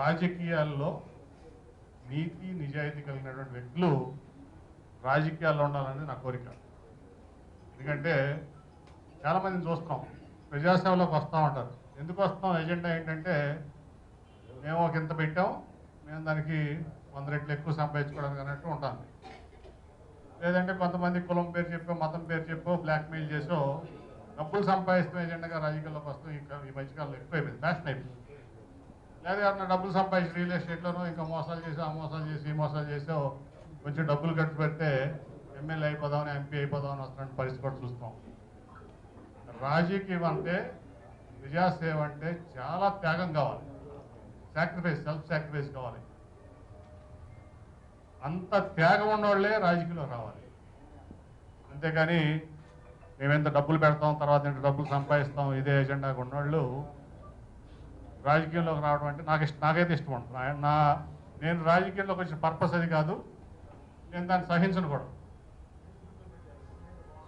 రాజకీయాల్లో నీతి నిజాయితీ కలిగినటువంటి వ్యక్తులు రాజకీయాల్లో ఉండాలని నా కోరిక. ఎందుకంటే చాలామందిని చూస్తాం. ప్రజాసేవలోకి వస్తూ ఉంటారు. ఎందుకు వస్తాం? ఎజెండా ఏంటంటే మేము ఒక ఇంత పెట్టాం మేము దానికి వంద రెట్లు ఎక్కువ సంపాదించుకోవడానికి అన్నట్టు ఉంటాను లేదంటే కొంతమంది కులం పేరు చెప్పో మతం పేరు చెప్పో బ్లాక్మెయిల్ చేసో డబ్బులు సంపాదిస్తున్న ఎజెండాగా రాజకీయాల్లోకి వస్తాం ఇంకా ఈ మధ్యకాలంలో ఎక్కువైపోయింది ఫ్యాషన్ అయిపోయింది. లేదా ఎవరన్నా డబ్బులు సంపాదించి రియల్ ఎస్టేట్లోనూ ఇంకా మోసాలు చేసి ఆ మోసాలు చేసి ఈ మోసాలు చేసో కొంచెం డబ్బులు ఖర్చు పెడితే ఎమ్మెల్యే అయిపోదామని ఎంపీ అయిపోదామని వస్తున్న పరిస్థితి కూడా చూస్తాం రాజకీయం అంటే ప్రజాసేవ అంటే చాలా త్యాగం కావాలి. సాక్రిఫైస్ సెల్ఫ్ సాక్రిఫైస్ కావాలి. అంత త్యాగం ఉన్నవాళ్ళే రాజకీయంలో రావాలి. అంతేకాని మేమెంత డబ్బులు పెడతాం తర్వాత ఇంత డబ్బులు సంపాదిస్తాం ఇదే ఎజెండాగా ఉన్నవాళ్ళు రాజకీయంలోకి రావడం అంటే నాకు ఇష్టం నాకైతే ఇష్టం ఉంటుంది నా- నేను రాజకీయంలోకి వచ్చిన పర్పస్ అది కాదు. నేను దాన్ని సహించను కూడా.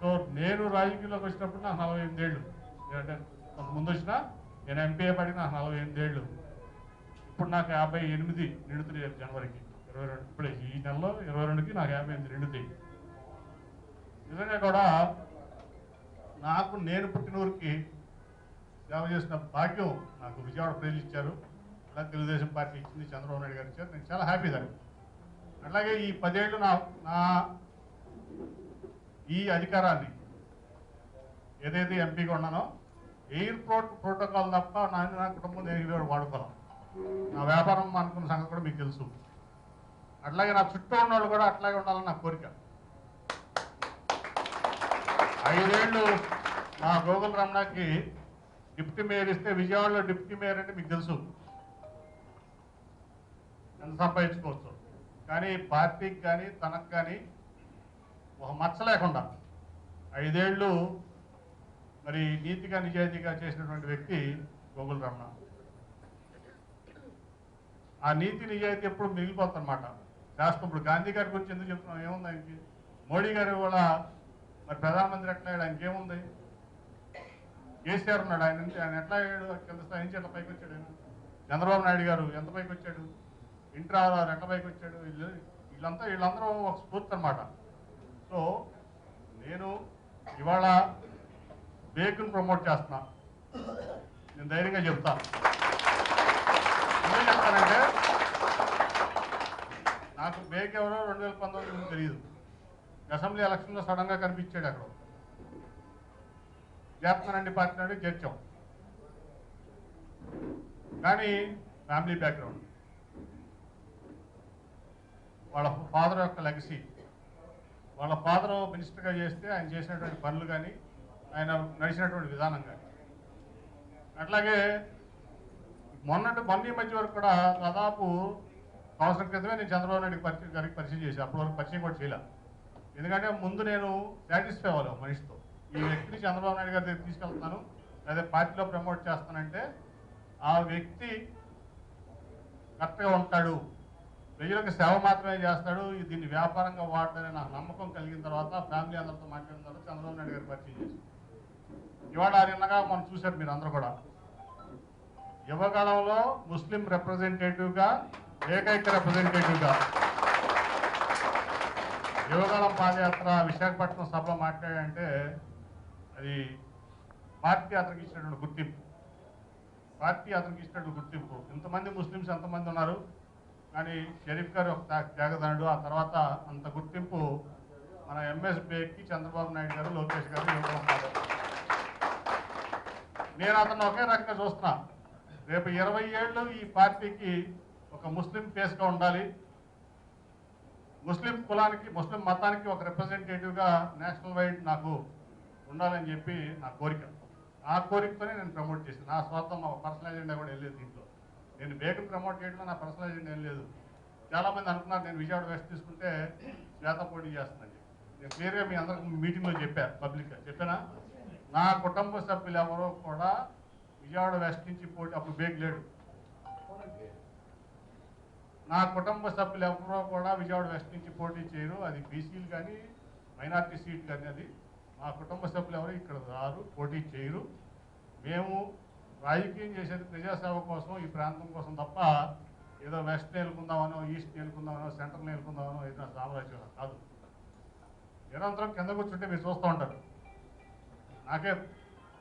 సో నేను రాజకీయంలోకి వచ్చినప్పుడు నాకు నలభై ఎనిమిదేళ్ళు అంటే ముందు వచ్చినా నేను ఎంపీ పడి నాకు నలభై ఎనిమిదేళ్ళు ఇప్పుడు నాకు యాభై ఎనిమిది నిండుతుంది జనవరికి. ఇరవై రెండు ఇప్పుడే ఈ నెలలో ఇరవై రెండుకి నాకు యాభై ఎనిమిది నిండుతాయి. నిజంగా కూడా నాకు నేను పుట్టిన ఊరికి సేవ చేసిన భాగ్యం నాకు విజయవాడ ప్రజలు ఇచ్చారు. అలా తెలుగుదేశం పార్టీ ఇచ్చింది చంద్రబాబు నాయుడు గారు ఇచ్చారు. నేను చాలా హ్యాపీ దాన్ని. అలాగే ఈ పదేళ్ళు నా నా ఈ అధికారాన్ని ఏదైతే ఎంపీగా ఉన్నానో ఎయిర్పోర్ట్ ప్రోటోకాల్ తప్ప నా నా కుటుంబం నేను వాడుకోవాలి నా వ్యాపారం అనుకున్న సంగతి కూడా మీకు తెలుసు. అట్లాగే నా చుట్టూ ఉన్న వాళ్ళు కూడా అట్లాగే ఉండాలని నా కోరిక. ఐదేళ్ళు మా గోగుల రమణకి డిప్యూటీ మేయర్ ఇస్తే విజయవాడలో డిప్యూటీ మేయర్ అంటే మీకు తెలుసు. ఎంత సంపాదించుకోవచ్చు. కానీ పార్టీకి కానీ తనకు కానీ ఒక మచ్చ లేకుండా ఐదేళ్ళు మరి నీతిగా నిజాయితీగా చేసినటువంటి వ్యక్తి గోగుల రమణ. ఆ నీతి నిజాయితీ ఎప్పుడు మిగిలిపోతుందన్నమాట. రాష్ట్రం ఇప్పుడు గాంధీ గారి గురించి ఎందుకు చెప్తున్నాం? ఏముంది ఆయనకి? మోడీ గారు కూడా మరి ప్రధానమంత్రి ఎట్లా ఆయనకి ఏముంది? కేసీఆర్ ఉన్నాడు. ఆయన నుంచి ఆయన ఎట్లా అయ్యాడు? కింద స్థాయి నుంచి ఎట్లా పైకి వచ్చాడు ఆయన? చంద్రబాబు నాయుడు గారు ఎంత పైకి వచ్చాడు? ఇంటర్ రావు ఎట్లా పైకి వచ్చాడు? వీళ్ళు వీళ్ళంతా వీళ్ళందరూ ఒక స్ఫూర్తి అనమాట సో నేను ఇవాళ బేక్ను ప్రమోట్ చేస్తున్నా. నేను ధైర్యంగా చెప్తాను ఏం చెప్తానంటే నాకు బేక్ ఎవరో రెండు వేల పంతొమ్మిది తెలియదు. అసెంబ్లీ ఎలక్షన్లో సడన్గా కనిపించాడు అక్కడ చేస్తున్నానండి పార్టీ నుండి చేర్చాం. కానీ ఫ్యామిలీ బ్యాక్గ్రౌండ్. వాళ్ళ ఫాదర్ యొక్క లెగసీ. వాళ్ళ ఫాదర్ మినిస్టర్గా చేస్తే ఆయన చేసినటువంటి పనులు కానీ ఆయన నడిచినటువంటి విధానం కానీ. అట్లాగే మొన్నటి మొన్న ఈ మధ్య వరకు కూడా దాదాపు సంవత్సరం క్రితమే నేను చంద్రబాబు నాయుడు పరిచయం గారికి పరిచయం చేసి అప్పటి వరకు పరిచయం కూడా చేయలేదు. ఎందుకంటే ముందు నేను సాటిస్ఫై అవ్వాలి మనిషితో. ఈ వ్యక్తిని చంద్రబాబు నాయుడు గారి దగ్గర తీసుకెళ్తున్నాను లేదా పార్టీలో ప్రమోట్ చేస్తానంటే ఆ వ్యక్తి కరెక్ట్గా ఉంటాడు. ప్రజలకు సేవ మాత్రమే చేస్తాడు. దీన్ని వ్యాపారంగా వాడతానని నాకు నమ్మకం కలిగిన తర్వాత ఫ్యామిలీ అందరితో మాట్లాడిన తర్వాత చంద్రబాబు నాయుడు గారు పరిచయం చేసి ఇవాళ నిన్నగా మనం చూశారు మీరు అందరూ కూడా. యువకాలంలో ముస్లిం రిప్రజెంటేటివ్గా ఏకైక రిప్రజెంటేటివ్గా యువకాలం పాదయాత్ర విశాఖపట్నం సభలో మాట్లాడంటే అది పార్టీ అతనికి ఇచ్చినటువంటి గుర్తింపు. పార్టీ అతనికి ఇచ్చినటువంటి గుర్తింపు. ఇంతమంది ముస్లిమ్స్ ఎంతమంది ఉన్నారు? కానీ షరీఫ్ గారు ఒక త్యాగ- త్యాగదనుడు ఆ తర్వాత అంత గుర్తింపు మన ఎంఎస్ బేక్కి చంద్రబాబు నాయుడు గారు లోకేష్ గారు ఇవ్వడం నేను అతను ఒకే రకంగా చూస్తున్నా. రేపు ఇరవై ఏళ్ళు ఈ పార్టీకి ఒక ముస్లిం ఫేస్గా ఉండాలి. ముస్లిం కులానికి ముస్లిం మతానికి ఒక రిప్రజెంటేటివ్గా నేషనల్ వైడ్ నాకు ఉండాలని చెప్పి నా కోరిక. ఆ కోరికతోనే నేను ప్రమోట్ చేశాను. నా స్వార్థం మా పర్సనల్ ఎజెండా కూడా వెళ్ళలేదు దీంట్లో. నేను బేకం ప్రమోట్ చేయడంలో నా పర్సనల్ ఎజెండా ఏం లేదు. చాలామంది అనుకున్నారు నేను విజయవాడ వెస్ట్ తీసుకుంటే శ్వేత పోటీ చేస్తుందని. నేను క్లియర్గా మీ అందరికి మీటింగ్లో చెప్పాను పబ్లిక్గా చెప్పానా? నా కుటుంబ సభ్యులు ఎవరో కూడా విజయవాడ వెస్ట్ నుంచి పోటీ అప్పుడు బేక్ లేడు. నా కుటుంబ సభ్యులు ఎవరో కూడా విజయవాడ వెస్ట్ నుంచి పోటీ చేయరు. అది బీసీలు కానీ మైనార్టీ సీట్ కానీ అది. మా కుటుంబ సభ్యులు ఎవరు ఇక్కడ రారు పోటీ చేయరు. మేము రాజకీయం చేసేది ప్రజాసేవ కోసం ఈ ప్రాంతం కోసం తప్ప ఏదో వెస్ట్ నేలుకుందామనో ఈస్ట్ నేలుకుందామనో సెంటర్ నేలుకుందామనో ఏదైనా సామ్రాజ్యం కాదు. నిరంతరం కింద కూర్చుంటే మీరు చూస్తూ ఉంటారు. నాకే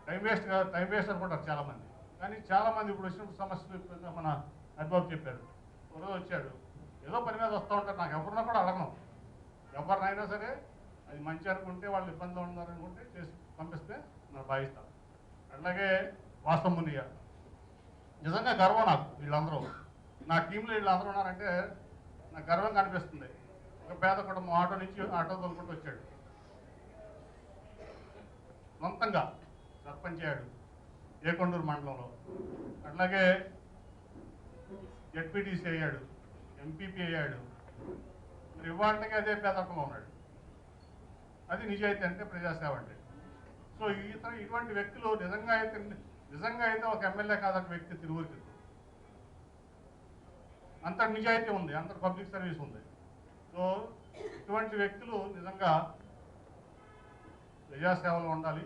టైం వేస్ట్ కాదు టైం వేస్ట్ అనుకుంటారు చాలామంది. కానీ చాలామంది ఇప్పుడు వచ్చినప్పుడు సమస్యలు మన అనుభవం చెప్పారు. ఒకరోజు వచ్చాడు. ఏదో పని మీద వస్తూ ఉంటారు. నాకు ఎవరున్నా కూడా అడగను. ఎవరినైనా సరే అది మంచి అనుకుంటే వాళ్ళు ఇబ్బందిలో ఉన్నారు అనుకుంటే చేసి పంపిస్తే నేను భావిస్తాను అట్లాగే వాస్తవం నిజంగా గర్వం నాకు వీళ్ళందరూ. నా టీంలో వీళ్ళందరూ ఉన్నారంటే నాకు గర్వంగా అనిపిస్తుంది. ఒక పేద కుటుంబం ఆటో నుంచి ఆటో తొలుకుంటూ వచ్చాడు. సొంతంగా సర్పంచ్ అయ్యాడు ఏకొండూరు మండలంలో. అట్లాగే జడ్పీటీసీ అయ్యాడు ఎంపీపీ అయ్యాడు. మరి ఇవాళకి అదే పేదరికంలో ఉన్నాడు. అది నిజాయితీ అంటే ప్రజాసేవ అంటే. సో ఇతర ఇటువంటి వ్యక్తులు నిజంగా అయితే నిజంగా అయితే ఒక ఎమ్మెల్యే కాదొక వ్యక్తి తిరుగురికి అంత నిజాయితీ ఉంది అంత పబ్లిక్ సర్వీస్ ఉంది. సో ఇటువంటి వ్యక్తులు నిజంగా ప్రజాసేవలో ఉండాలి.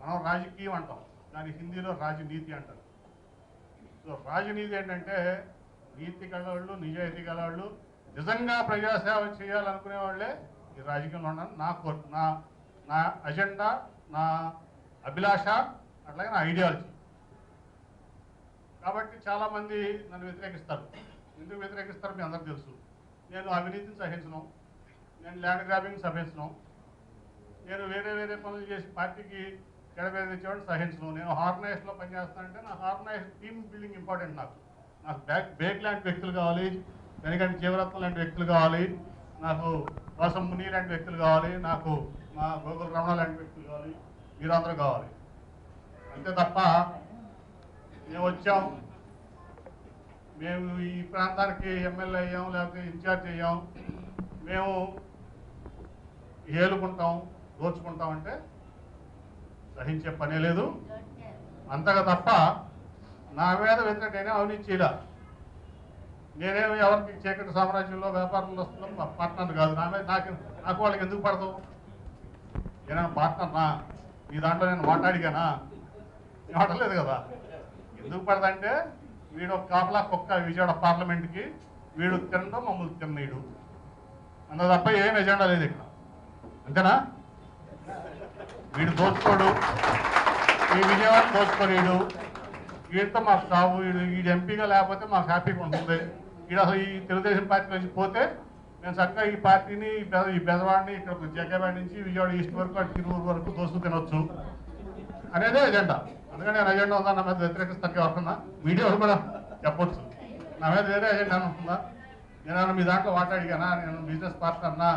మనం రాజకీయం అంటాం దాని హిందీలో రాజనీతి అంటారు. సో రాజనీతి ఏంటంటే నీతి గలవాళ్ళు నిజాయితీ గలవాళ్ళు నిజంగా ప్రజాసేవ చేయాలనుకునే వాళ్ళే ఈ రాజకీయంలో ఉన్నాను నా కోర్ నా నా అజెండా నా అభిలాష అట్లాగే నా ఐడియాలజీ కాబట్టి చాలామంది నన్ను వ్యతిరేకిస్తారు. ఎందుకు వ్యతిరేకిస్తారు మీ అందరికీ తెలుసు. నేను అవినీతిని సహించను. నేను ల్యాండ్ గ్రాబింగ్ సహించను. నేను వేరే వేరే పనులు చేసి పార్టీకి చెడపేద తెచ్చేవాడిని సహించను. నేను హార్గనైజ్లో పనిచేస్తానంటే నా హార్గనైజ్ టీమ్ బిల్డింగ్ ఇంపార్టెంట్ నాకు. నాకు బ్యాక్ బేక్ లాంటి వ్యక్తులు కావాలి. వెనకంటి జీవరత్నం లాంటి వ్యక్తులు కావాలి. నాకు కోసం ముని లాంటి వ్యక్తులు కావాలి నాకు మా గోగుల రమణ లాంటి వ్యక్తులు కావాలి మీరందరూ కావాలి. అంతే తప్ప మేము వచ్చాం మేము ఈ ప్రాంతానికి ఎమ్మెల్యే అయ్యాం లేకపోతే ఇన్ఛార్జ్ అయ్యాం మేము ఏలుకుంటాం దోచుకుంటాం అంటే సహించే పనే లేదు. అంతగా తప్ప నా మీద వ్యతిరేకైనా అవినీతి చేయాలి. నేనేమి ఎవరికి చీకటి సామ్రాజ్యంలో వ్యాపారంలో వస్తుందో పార్ట్నర్ కాదు. నా మీద నాకు నాకు వాళ్ళకి ఎందుకు పడదు నేను పార్ట్నర్నా ఈ దాంట్లో నేను మాట్లాడిగానా? నేను మాట్లాడలేదు కదా? ఎందుకు పడదంటే వీడు ఒక కాపలా కుక్క విజయవాడ పార్లమెంట్కి వీడు తినడం మమ్మల్ని తిన్నీడు అంత తప్ప ఏం ఎజెండా లేదు ఇక్కడ. అంతేనా? వీడు దోచుకోడు. ఈ విజయవాడ దోచుకోలేడు. వీడితో మాకు కావు వీడు వీడు ఎంపీగా లేకపోతే మాకు హ్యాపీగా ఉంటుంది. ఈడ ఈ తెలుగుదేశం పార్టీ నుంచి పోతే మేము చక్కగా ఈ పార్టీని ఈ ఈ బెదవాడిని ఇక్కడ జగ్గబాడ నుంచి విజయవాడ ఈస్ట్ వరకు అటు తిరువురు వరకు దోస్తూ తినొచ్చు అనేదే ఎజెండా. అందుకని నేను ఎజెండా ఉందా? నా మీద వ్యతిరేకిస్తాను ఎవరన్నా మీడియా కూడా చెప్పొచ్చు. నా మీద వేరే ఎజెండా అనుకుందా నేను మీ దాంట్లో మాట్లాడిగానా నేను బిజినెస్ పార్ట్నర్నా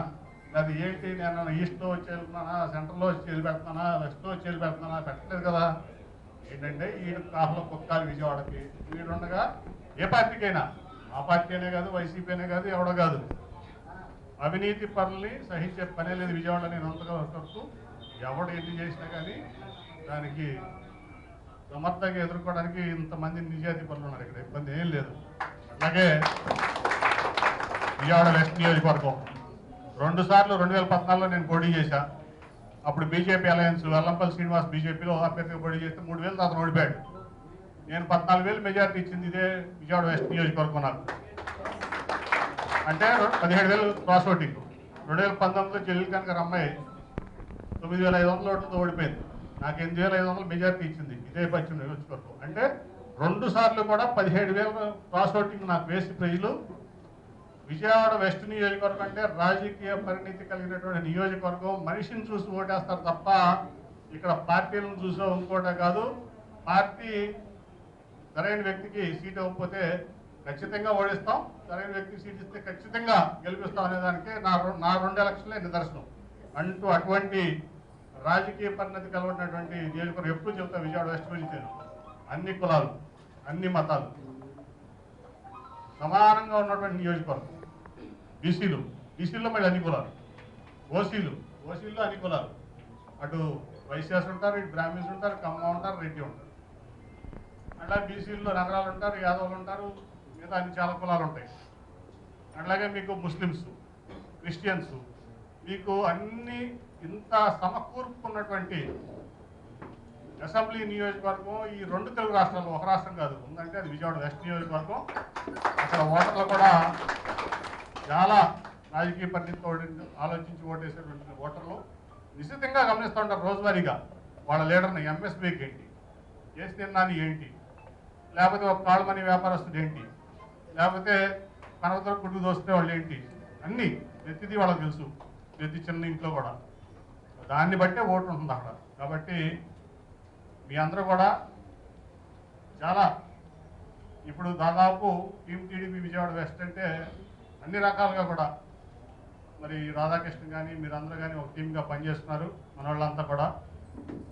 అది ఏంటి? నేను ఈస్ట్లో వచ్చి వెళ్తున్నానా సెంటర్లో వచ్చి వెళ్ళి పెడుతున్నానా? వెస్ట్లో వచ్చి వెళ్ళి పెడుతున్నానా? పెట్టలేదు కదా. ఏంటంటే ఈ కాఫలో కుక్కాలి విజయవాడకి. వీడుండగా ఏ పార్టీకైనా ఆ పార్టీ అనే కాదు వైసీపీ అనే కాదు ఎవడో కాదు. అవినీతి పనుల్ని సహించే పనే లేదు విజయవాడ నేను అంతగా వస్తూ ఎవడు ఎన్ని చేసినా కానీ దానికి సమర్థంగా ఎదుర్కోవడానికి ఇంతమంది నిజాయితీ పనులు ఉన్నారు ఇక్కడ. ఇబ్బంది ఏం లేదు. అలాగే విజయవాడ వెస్ట్ నియోజకవర్గం. రెండు సార్లు రెండు వేల పద్నాలుగులో నేను పోటీ చేశా. అప్పుడు బీజేపీ అలయన్స్ వెల్లంపల్లి శ్రీనివాస్ బీజేపీలో అభ్యర్థిగా పోటీ చేస్తే మూడు వేలు అతను ఓడిపోయాడు. నేను పద్నాలుగు వేలు మెజార్టీ ఇచ్చింది ఇదే విజయవాడ వెస్ట్ నియోజకవర్గం నాకు. అంటే పదిహేడు వేలు క్రాస్ ఓటింగ్ రెండు వేల పంతొమ్మిదిలో చెల్లెలు కనుక అమ్మాయి తొమ్మిది వేల ఐదు వందల ఓట్లతో ఓడిపోయింది. నాకు ఎనిమిది వేల ఐదు వందలు మెజార్టీ ఇచ్చింది ఇదే పశ్చిమ నియోజకవర్గం. అంటే రెండు సార్లు కూడా పదిహేడు వేల క్రాస్ ఓటింగ్ నాకు వేసి ప్రజలు విజయవాడ వెస్ట్ నియోజకవర్గం అంటే రాజకీయ పరిణితి కలిగినటువంటి నియోజకవర్గం. మనిషిని చూసి ఓటేస్తారు తప్ప ఇక్కడ పార్టీలను చూసో ఇంకోటే కాదు. పార్టీ సరైన వ్యక్తికి సీట్ ఇవ్వకపోతే ఖచ్చితంగా ఓడిస్తాం. సరైన వ్యక్తికి సీట్ ఇస్తే ఖచ్చితంగా గెలిపిస్తాం అనేదానికి నా నా రెండు ఎలక్షన్లే నిదర్శనం. అంటూ అటువంటి రాజకీయ పరిణతి కలవనటువంటి నియోజకవర్గం ఎప్పుడు చెబుతా విజయవాడ వెస్ట్ గురించి అన్ని కులాలు అన్ని మతాలు. సమానంగా ఉన్నటువంటి నియోజకవర్గం. బీసీలు బీసీల్లో మళ్ళీ అన్ని కులాలు. ఓసీలు ఓసీల్లో అన్ని కులాలు. అటు వైశ్యాస్ ఉంటారు ఇటు బ్రాహ్మిన్స్ ఉంటారు కమ్మ ఉంటారు రెడ్డి ఉంటారు. అట్లా బీసీల్లో నగరాలు ఉంటారు యాదవులు ఉంటారు మిగతా అన్ని చాలా కులాలు ఉంటాయి. అట్లాగే మీకు ముస్లిమ్స్ క్రిస్టియన్స్ మీకు అన్ని ఇంత సమకూర్పుకున్నటువంటి అసెంబ్లీ నియోజకవర్గం ఈ రెండు తెలుగు రాష్ట్రాల్లో ఒక రాష్ట్రం కాదు. ఉందంటే అది విజయవాడ వెస్ట్ నియోజకవర్గం. అక్కడ ఓటర్లు కూడా చాలా రాజకీయ పరిస్థితితో ఆలోచించి ఓటేసేటువంటి ఓటర్లు నిశ్చితంగా గమనిస్తూ ఉంటారు రోజువారీగా. వాళ్ళ లీడర్ని ఎంఎస్బీకి ఏంటి? కేసు ఏంటి? లేకపోతే ఒక కాళ్ళమని వ్యాపారస్తుడు ఏంటి? లేకపోతే కనవతల గుడ్డు దోస్తే వాళ్ళు ఏంటి? అన్నీ ప్రతిదీ వాళ్ళకి తెలుసు ప్రతి చిన్న ఇంట్లో కూడా. దాన్ని బట్టే ఓటు ఉంటుంది అక్కడ. కాబట్టి మీ అందరూ కూడా చాలా ఇప్పుడు దాదాపు టీం టీడీపీ విజయవాడ వెస్ట్ అంటే అన్ని రకాలుగా కూడా మరి రాధాకృష్ణ కానీ మీరందరూ కానీ ఒక టీమ్గా పనిచేస్తున్నారు మన వాళ్ళంతా కూడా.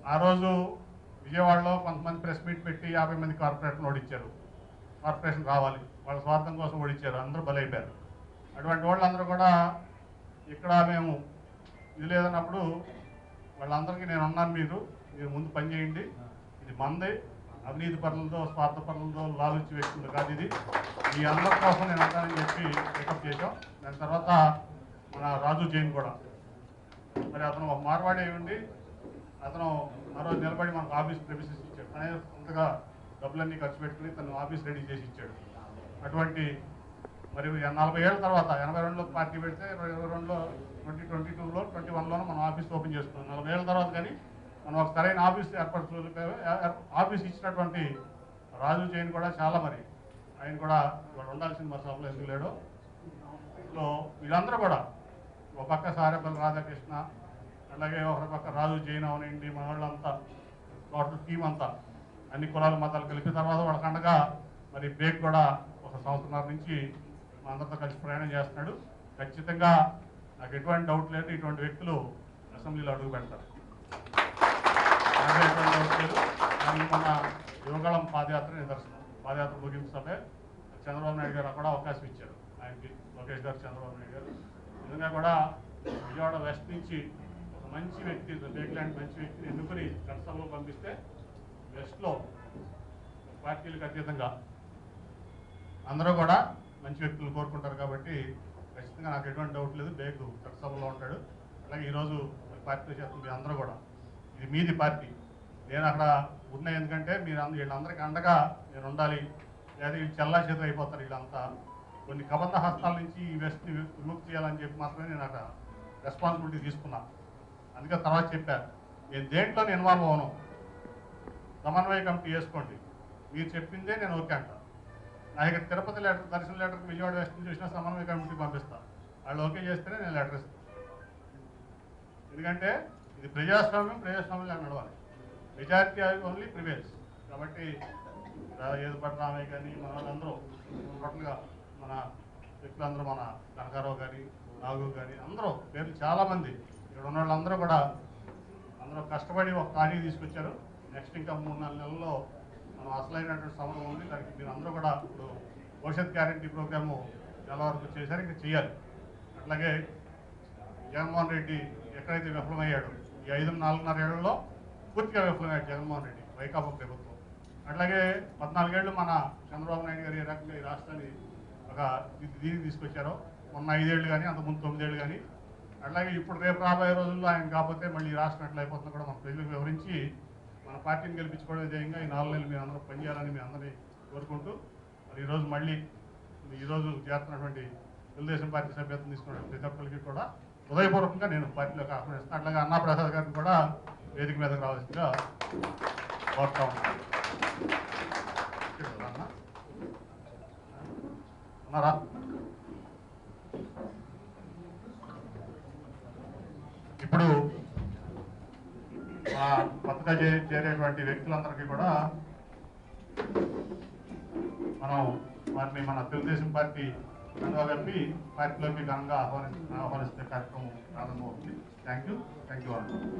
ఆ రోజు విజయవాడలో కొంతమంది ప్రెస్ మీట్ పెట్టి యాభై మంది కార్పొరేషన్ ఓడించారు కార్పొరేషన్ రావాలి. వాళ్ళ స్వార్థం కోసం ఓడించారు అందరూ బలైపోయారు. అటువంటి వాళ్ళందరూ కూడా ఇక్కడ మేము ఇది లేదన్నప్పుడు వాళ్ళందరికీ నేను ఉన్నాను మీరు మీరు ముందు పనిచేయండి ఇది మంది. అవినీతి పనులతో స్వార్థ పనులతో లాలుచి వ్యక్తులు కాదు ఇది. మీ అందరి కోసం నేను అంటానని చెప్పి పికప్ చేశాం. దాని తర్వాత మన రాజు జైన్ కూడా. మరి అతను ఒక మార్వాడే ఉండి అతను ఆ రోజు నిలబడి మనకు ఆఫీస్ ప్రెమిసెస్ ఇచ్చాడు. తనే సొంతగా డబ్బులన్నీ ఖర్చు పెట్టుకుని తను ఆఫీస్ రెడీ చేసి ఇచ్చాడు. అటువంటి మరి నలభై ఏళ్ళ తర్వాత ఎనభై రెండులో పార్టీ పెడితే ఇరవై రెండులో ట్వంటీ ట్వంటీ టూలో ట్వంటీ వన్లోనూ మనం ఆఫీస్ ఓపెన్ చేసుకున్నాం. నలభై ఏళ్ళ తర్వాత కానీ మనం ఒక సరైన ఆఫీస్ ఏర్పరచు ఆఫీస్ ఇచ్చినటువంటి రాజు జైన్ కూడా చాలా మరి. ఆయన కూడా ఇవాళ ఉండాల్సిన మా సభలో ఎందుకు లేడో. సో వీళ్ళందరూ కూడా ఒక పక్క సారేపల్లి రాధాకృష్ణ అలాగే ఒక పక్క రాజు జైన్ అవనండి మన వాళ్ళంతా టోటల్ టీం అంతా అన్ని కులాల మతాలు కలిపిన తర్వాత వాళ్ళకి అండగా మరి బేగ్ కూడా ఒక సంవత్సరాల నుంచి మా అందరితో కలిసి ప్రయాణం చేస్తున్నాడు. ఖచ్చితంగా నాకు ఎటువంటి డౌట్ లేదు ఇటువంటి వ్యక్తులు అసెంబ్లీలో అడుగు పెడతారు. మన యువగళం పాదయాత్ర నిదర్శనం పాదయాత్ర ముగింపు సభే చంద్రబాబు నాయుడు గారు కూడా అవకాశం ఇచ్చారు. ఆయనకి లోకేష్ గారు చంద్రబాబు నాయుడు గారు. నిజంగా కూడా విజయవాడ వెస్ట్ నుంచి మంచి వ్యక్తి బేక్ లాంటి మంచి వ్యక్తిని ఎన్నుకుని చట్టసభలో పంపిస్తే వెస్ట్లో పార్టీలకు అతీతంగా అందరూ కూడా మంచి వ్యక్తులు కోరుకుంటారు కాబట్టి ఖచ్చితంగా నాకు ఎటువంటి డౌట్ లేదు. బేగ్ చట్టసభలో ఉంటాడు. అలాగే ఈరోజు పార్టీ చేస్తుంది అందరూ కూడా. ఇది మీది పార్టీ. నేను అక్కడ ఉన్న ఎందుకంటే మీరు అందరు వీళ్ళందరికీ అండగా నేను ఉండాలి. లేదా వీళ్ళు చల్లా చేతులు అయిపోతారు వీళ్ళంతా. కొన్ని కబంధ హస్తాల నుంచి ఈ వెస్ట్ని విముక్తి చేయాలని చెప్పి మాత్రమే నేను అక్కడ రెస్పాన్సిబిలిటీ తీసుకున్నాను అందుకే తర్వాత చెప్పారు నేను దేంట్లో ఇన్వాల్వ్ అవను సమన్వయ కమిటీ వేసుకోండి. మీరు చెప్పిందే నేను ఓకే అంట. నా ఇక్కడ తిరుపతి లెటర్ దర్శన లెటర్ విజయవాడ వెస్ట్ చూసిన సమన్వయ కమిటీ పంపిస్తాను వాళ్ళు ఓకే చేస్తేనే నేను లెటర్ ఇస్తాను ఎందుకంటే ఇది ప్రజాస్వామ్యం ప్రజాస్వామ్యంలో నడవాలి. మెజారిటీ ఓన్లీ ప్రివేల్స్ కాబట్టి ఏది పట్ల కానీ మన వాళ్ళందరూ టోటల్గా మన వ్యక్తులందరూ మన కనకారావు కానీ నాగు కానీ అందరూ పేర్లు చాలామంది ఇక్కడ ఉన్న వాళ్ళందరూ కూడా అందరూ కష్టపడి ఒక ఖాళీ తీసుకొచ్చారు. నెక్స్ట్ ఇంకా మూడు నాలుగు నెలల్లో మనం అసలైనటువంటి సమరం ఉంది. దానికి మీరు అందరూ కూడా ఇప్పుడు భవిష్యత్ గ్యారంటీ ప్రోగ్రాము నెల వరకు చేశారు. ఇంకా చేయాలి. అట్లాగే జగన్మోహన్ రెడ్డి ఎక్కడైతే విఫలమయ్యాడో ఈ ఐదు నాలుగున్నర ఏళ్ళలో పూర్తిగా విఫలమయ్యాడు జగన్మోహన్ రెడ్డి వైకాపా ప్రభుత్వం. అట్లాగే పద్నాలుగేళ్ళు మన చంద్రబాబు నాయుడు గారు ఏ రకంగా ఈ రాష్ట్రాన్ని ఒక దీనికి తీసుకొచ్చారో మొన్న ఐదేళ్ళు కానీ అంతకుముందు తొమ్మిదేళ్ళు కానీ అట్లాగే ఇప్పుడు రేపు రాబోయే రోజుల్లో ఆయన కాకపోతే మళ్ళీ రాష్ట్రం అయిపోతుందో కూడా మన ప్రజలకు వివరించి మన పార్టీని గెలిపించుకోవడం ధ్యేయంగా ఈ నాలుగు నెలలు మీరు అందరూ పనిచేయాలని మీ అందరినీ కోరుకుంటూ మరి ఈరోజు మళ్ళీ ఈరోజు చేస్తున్నటువంటి తెలుగుదేశం పార్టీ సభ్యత్వం తీసుకున్న ప్రతి ఒక్కరికి కూడా హృదయపూర్వకంగా నేను పార్టీలోకి ఆహ్వానిస్తాను. అట్లాగే అన్నా ప్రసాద్ గారిని కూడా వేదిక మీదకి రావాల్సిందిగా కోరుతా ఉన్నాను. అన్నారా ఉన్నారా అన్న? ఉన్నారా ఇప్పుడు మా కొత్తగా చేరేటువంటి వ్యక్తులందరికీ కూడా మనం వారిని మన తెలుగుదేశం పార్టీ కండువా కలిపి పార్టీలోకి ఘనంగా ఆహ్వాని ఆహ్వానిస్తే కార్యక్రమం ప్రారంభమవుతుంది. Thank you thank you